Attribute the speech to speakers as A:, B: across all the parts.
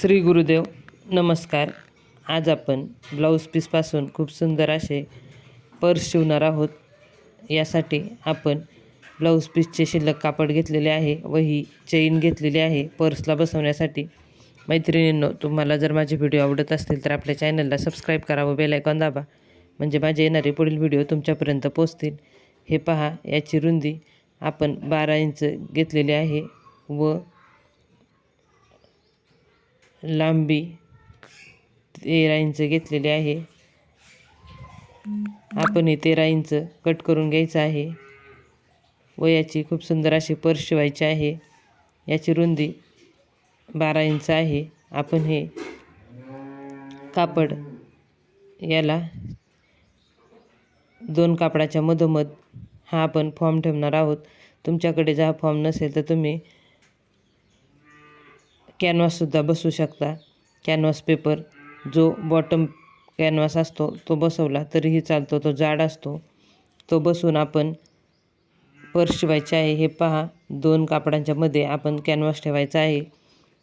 A: श्री गुरुदेव नमस्कार. आज आपण ब्लाऊज पीसपासून खूप सुंदर असे पर्स शिवणार आहोत. यासाठी आपण ब्लाऊज पीसचे शिल्लक कापड घेतलेले आहे व ही चेन घेतलेली आहे पर्सला बसवण्यासाठी. मैत्रिणींनो तुम्हाला जर माझे व्हिडिओ आवडत असतील तर आपल्या चॅनलला सबस्क्राईब करा व बेलायकॉन दाबा. म्हणजे माझे येणारे पुढील व्हिडिओ तुमच्यापर्यंत पोचतील हे पहा याची रुंदी आपण बारा इंच घेतलेली आहे व लांबी तेरा इंच घेतलेली आहे. आपण हे तेरा इंच कट करून घ्यायचं आहे. व याची खूप सुंदर अशी पर्स शिवायची आहे. याची रुंदी बारा इंच आहे. आपण हे कापड याला दोन कापडाच्या मधोमध हा आपण फॉर्म ठेवणार आहोत. तुमच्याकडे जर हा फॉर्म नसेल तर तुम्ही कॅनव्हाससुद्धा बसवू शकता. कॅनव्हास पेपर जो बॉटम कॅनव्हास असतो तो बसवला तरीही चालतो. तो जाड असतो. तो बसून आपण पर्स शिवायचे आहे हे पहा. दोन कापडांच्या मध्ये आपण कॅनव्हास ठेवायचा आहे.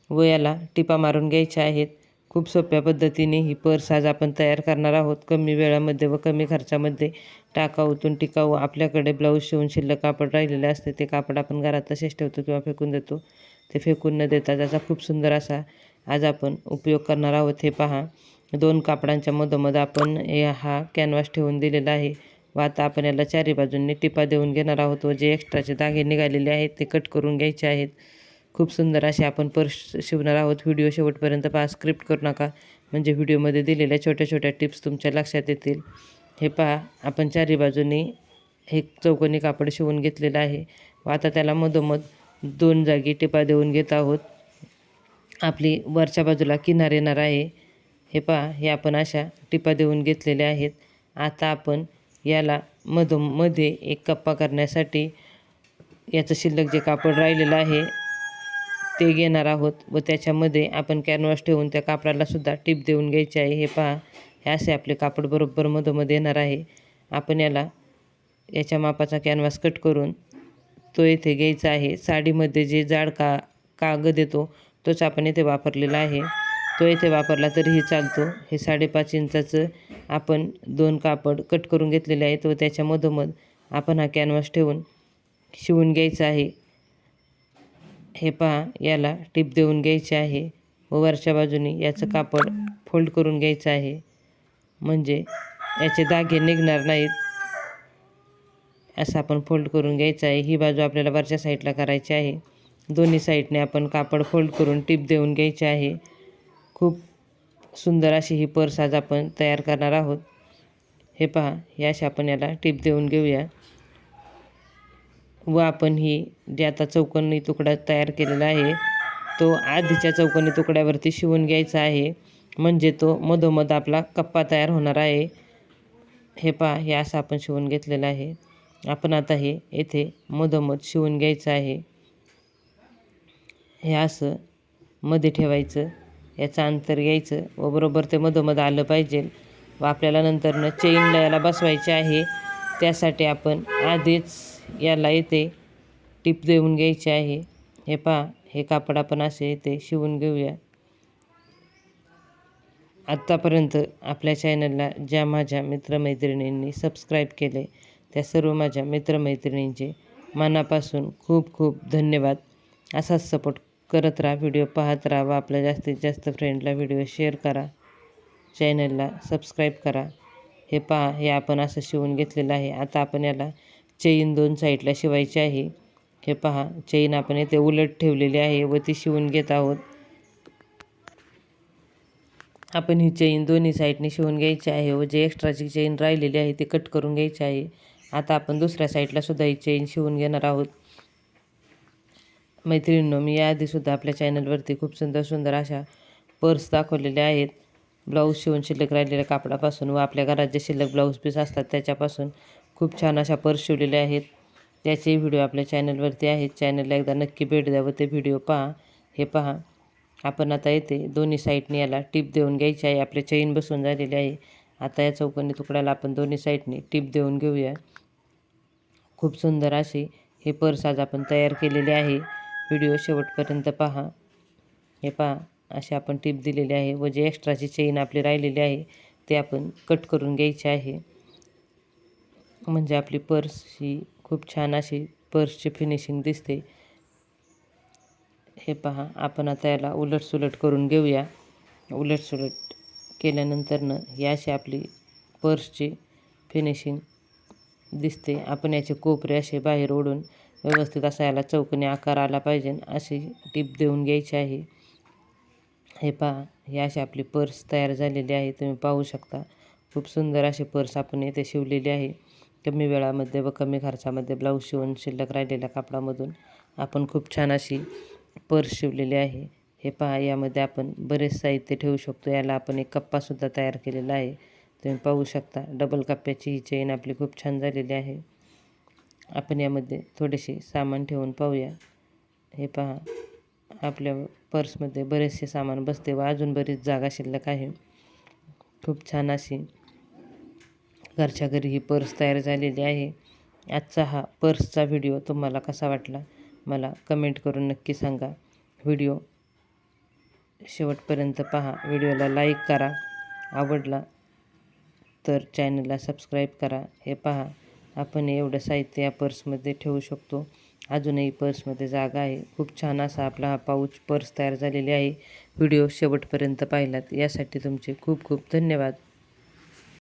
A: व याला टिपा मारून घ्यायच्या आहेत. खूप सोप्या पद्धतीने ही पर्स आज आपण तयार करणार आहोत. कमी वेळामध्ये व कमी खर्चामध्ये टाकाऊतून टिकाऊ. आपल्याकडे ब्लाऊज शिवून शिल्लक कापड राहिलेले असते ते कापड आपण घरात तसेच ठेवतो किंवा फेकून देतो. ते फेकून न देता त्याचा खूप सुंदर असा आज आपण उपयोग करणार आहोत. हे पहा दोन कापडांच्या मधोमध आपण हा कॅनव्हास ठेवून दिलेला आहे. व आता आपण याला चारी बाजूंनी टिपा देऊन घेणार आहोत व जे एक्स्ट्राचे धागे निघालेले आहेत ते कट करून घ्यायचे आहेत. खूप सुंदर असे आपण पर्स शिवणार आहोत. व्हिडिओ शेवटपर्यंत पहा स्क्रिप्ट करू नका. म्हणजे व्हिडिओमध्ये दिलेल्या छोट्या छोट्या टिप्स तुमच्या लक्षात येतील. हे पहा आपण चारी बाजूनी हे चौकोनी कापड शिवून घेतलेलं आहे. व आता त्याला मधोमध दोन जागी टिपा देऊन घेत आहोत. आपली वरच्या बाजूला किनार येणार आहे. हे पहा हे आपण अशा टिपा देऊन घेतलेल्या आहेत. आता आपण याला मधोमध्ये एक कप्पा करण्यासाठी याचं शिल्लक जे कापड राहिलेलं आहे ते घेणार आहोत व त्याच्यामध्ये आपण कॅनव्हास ठेवून त्या कापडालासुद्धा टिप टीप देऊन घ्यायची आहे. हे पहा हे असे आपले कापड बरोबर मधोमध्ये येणार आहे. आपण याला याच्या मापाचा कॅनव्हास कट करून तो येथे घ्यायचा आहे. साडीमध्ये जे जाड का कागद येतो तोच आपण येथे वापरलेला आहे. तो येथे वापरला तरीही चालतो. हे साडेपाच इंचाचं आपण दोन कापड कट करून घेतलेले आहेत व त्याच्या मधोमध आपण हा कॅनव्हास ठेवून शिवून घ्यायचा आहे. हे पहा याला टिप देऊन घ्यायचे आहे व वरच्या बाजूने याचं कापड फोल्ड करून घ्यायचं आहे. म्हणजे याचे दागे निघणार नाहीत. असं आपण फोल्ड करून घ्यायचं आहे. ही बाजू आपल्याला वरच्या साईडला करायची आहे. दोन्ही साईडने आपण कापड फोल्ड करून टिप देऊन घ्यायची आहे. खूप सुंदर अशी ही पर्स आज आपण तयार करणार आहोत. हे पहा हे अशी आपण याला टिप देऊन घेऊया. व आपण ही जे आता चौकोनी तुकडा तयार केलेला आहे तो आधीच्या चौकोनी तुकड्यावरती शिवून घ्यायचा आहे. म्हणजे तो मधोमध आपला कप्पा तयार होणार आहे. हे पहा हे असं आपण शिवून घेतलेलं आहे. आपण आता हे येथे मधोमध शिवून घ्यायचं आहे. हे असं मध्ये ठेवायचं याचं अंतर घ्यायचं व बरोबर ते मधोमध आलं पाहिजे व आपल्याला नंतरनं चेनला याला बसवायचे आहे. त्यासाठी आपण आधीच याला येथे टिप देऊन घ्यायची आहे. हे पहा हे कापड आपण असे येथे शिवून घेऊया. आत्तापर्यंत आपल्या चॅनलला ज्या माझ्या मित्रमैत्रिणींनी सबस्क्राईब केले त्या सर्व माझ्या मित्रमैत्रिणींचे मनापासून खूप खूप धन्यवाद. असाच सपोर्ट करत राहा व्हिडिओ पाहत राहा व आपल्या जास्तीत जास्त फ्रेंडला व्हिडिओ शेअर करा. चॅनलला सबस्क्राईब करा. हे पहा हे आपण असं शिवून घेतलेलं आहे. आता आपण याला चेन दोन साईडला शिवायची आहे. हे पहा चेन आपण येथे उलट ठेवलेली आहे व ती शिवून घेत आहोत. आपण ही चेन दोन्ही साईडने शिवून घ्यायची आहे व जे एक्स्ट्राची चेन राहिलेली आहे ती कट करून घ्यायची आहे. आता आपण दुसऱ्या साईडला सुद्धा ही चेन शिवून घेणार आहोत. मैत्रिणींनो मी याआधीसुद्धा आपल्या चॅनलवरती खूप सुंदर सुंदर अशा पर्स दाखवलेल्या आहेत. ब्लाऊज शिवून शिल्लक राहिलेल्या कापडापासून व आपल्या घरात जे शिल्लक ब्लाऊज पीस असतात त्याच्यापासून खूप छान अशा पर्स शिवलेल्या आहेत. त्याचे व्हिडिओ आपल्या चॅनलवरती आहेत. चॅनलला एकदा नक्की भेट द्या व ते व्हिडिओ पहा. हे पहा. आपण आता येते दोन्ही साईडने याला टीप देऊन घ्यायची आहे. आपले चैन बसून झालेली आहे. आता या चौकोनी तुकड्याला आपण दोन्ही साईडने टीप देऊन घेऊया. खूप सुंदर असे हे पर्स आज आपण तयार केलेले आहे. व्हिडिओ शेवटपर्यंत पहा. हे पहा अशी आपण टिप दिलेली आहे व जे एक्स्ट्राची चेन आपली राहिलेली आहे ते आपण कट करून घ्यायची आहे. म्हणजे आपली पर्स ही खूप छान अशी पर्सची फिनिशिंग दिसते. हे पहा आपण आता याला उलटसुलट करून घेऊया. उलटसुलट केल्यानंतरनं ही अशी आपली पर्सची फिनिशिंग दिसते. आपण याचे कोपरे असे बाहेर ओढून व्यवस्थित असा याला चौकनी आकार आला पाहिजे. अशी टीप देऊन घ्यायची आहे. हे पहा ही अशी आपली पर्स तयार झालेली आहे. तुम्ही पाहू शकता. खूप सुंदर अशी पर्स आपण येथे शिवलेली आहे. कमी वेळामध्ये व कमी खर्चामध्ये ब्लाऊज शिवून शिल्लक राहिलेल्या कापडामधून आपण खूप छान अशी पर्स शिवलेली आहे. हे पहा यामध्ये आपण बरेच साहित्य ठेवू शकतो. याला आपण एक कप्पासुद्धा तयार केलेला आहे. तुम्ही पाहू शकता. डबल कप्प्याची ही चेन आपली खूप छान झालेली आहे. आपण यामध्ये थोडेसे सामान ठेवून पाहूया. हे पहा. आपल्या पर्समध्ये बरेचसे सामान बसते व अजून बरीच जागा शिल्लक आहे. खूप छान अशी घरच्या घरी ही पर्स तयार झालेली आहे. आजचा हा पर्सचा व्हिडिओ तुम्हाला कसा वाटला? मला कमेंट करून नक्की सांगा. व्हिडिओ शेवटपर्यंत पहा. व्हिडिओला लाईक करा. आवडला तर चॅनलला सबस्क्राईब करा. हे पहा आपण एवढं साहित्य या पर्समध्ये ठेवू शकतो. अजूनही पर्समध्ये जागा आहे. खूप छान असा आपला हा पाऊच पर्स तयार झालेली आहे. व्हिडिओ शेवटपर्यंत पाहिलात. यासाठी तुमचे खूप खूप धन्यवाद.